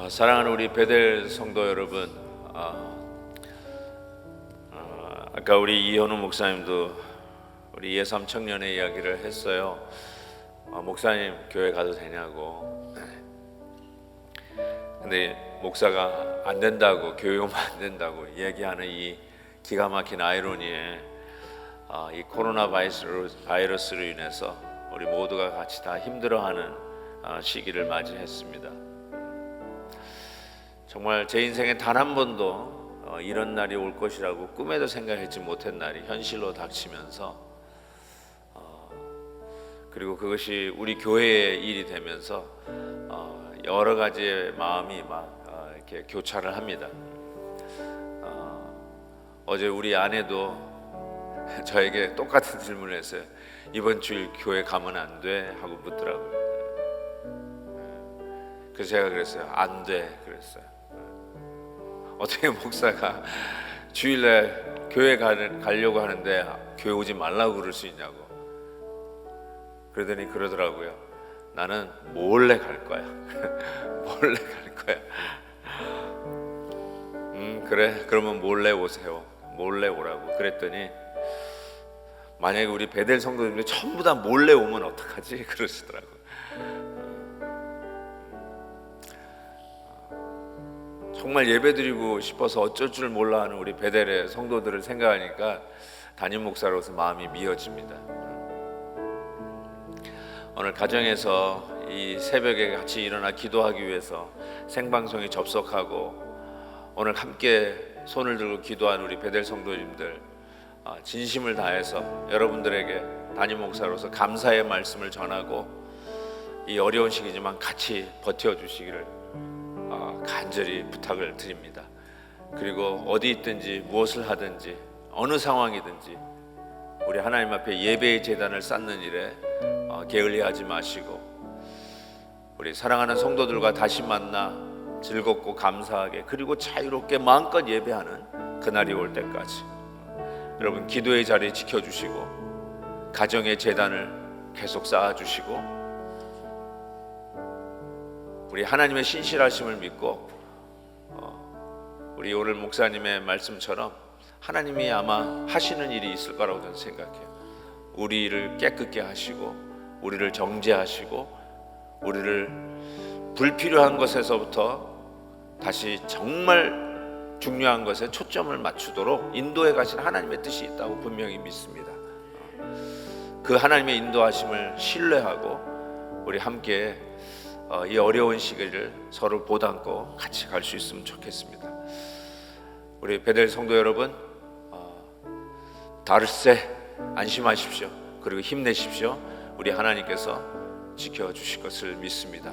아, 사랑하는 우리 베델 성도 여러분, 아, 아, 아까 우리 이현우 목사님도 우리 예삼 청년의 이야기를 했어요. 아, 목사님 교회 가도 되냐고. 근데 목사가 안 된다고 오면 안 된다고 얘기하는 이 기가 막힌 아이러니에 아, 이 코로나 바이러스로, 바이러스로 인해서 우리 모두가 같이 다 힘들어하는 아, 시기를 맞이했습니다. 정말 제 인생에 단 한 번도 어, 이런 날이 올 것이라고 꿈에도 생각했지 못한 날이 현실로 닥치면서 어, 그리고 그것이 우리 교회의 일이 되면서 어, 여러 가지의 마음이 막 어, 이렇게 교차를 합니다. 어, 어제 우리 아내도 저에게 똑같은 질문을 했어요. 이번 주일 교회 가면 안 돼? 하고 묻더라고요. 그래서 제가 그랬어요. 안 돼. 그랬어요. 어떻게 목사가 주일날 교회 가려고 하는데 교회 오지 말라고 그럴 수 있냐고. 그러더니 그러더라고요. 나는 몰래 갈 거야. 몰래 갈 거야. 음, 그래. 그러면 몰래 오세요. 몰래 오라고. 그랬더니 만약에 우리 베델 성도님들 전부 다 몰래 오면 어떡하지? 그러시더라고요. 정말 예배드리고 싶어서 어쩔 줄 몰라 하는 우리 베델의 성도들을 생각하니까 담임 목사로서 마음이 미어집니다. 오늘 가정에서 이 새벽에 같이 일어나 기도하기 위해서 생방송에 접속하고 오늘 함께 손을 들고 기도한 우리 베델 성도님들 아, 진심을 다해서 여러분들에게 담임 목사로서 감사의 말씀을 전하고 이 어려운 시기지만 같이 버텨 주시기를 어, 간절히 부탁을 드립니다. 그리고 어디 있든지 무엇을 하든지 어느 상황이든지 우리 하나님 앞에 예배의 재단을 쌓는 일에 어, 게을리하지 마시고 우리 사랑하는 성도들과 다시 만나 즐겁고 감사하게 그리고 자유롭게 마음껏 예배하는 그날이 올 때까지 여러분 기도의 자리 지켜주시고 가정의 재단을 계속 쌓아주시고 우리 하나님의 신실하심을 믿고 어, 우리 오늘 목사님의 말씀처럼 하나님이 아마 하시는 일이 있을 거라고 저는 생각해요. 우리를 깨끗게 하시고 우리를 정죄하시고 우리를 불필요한 것에서부터 다시 정말 중요한 것에 초점을 맞추도록 인도해 가신 하나님의 뜻이 있다고 분명히 믿습니다. 어, 그 하나님의 인도하심을 신뢰하고 우리 함께 어, 이 어려운 시기를 서로 보담고 같이 갈 수 있으면 좋겠습니다. 우리 베델 성도 여러분, 어, 다르세 안심하십시오. 그리고 힘내십시오. 우리 하나님께서 지켜주실 것을 믿습니다.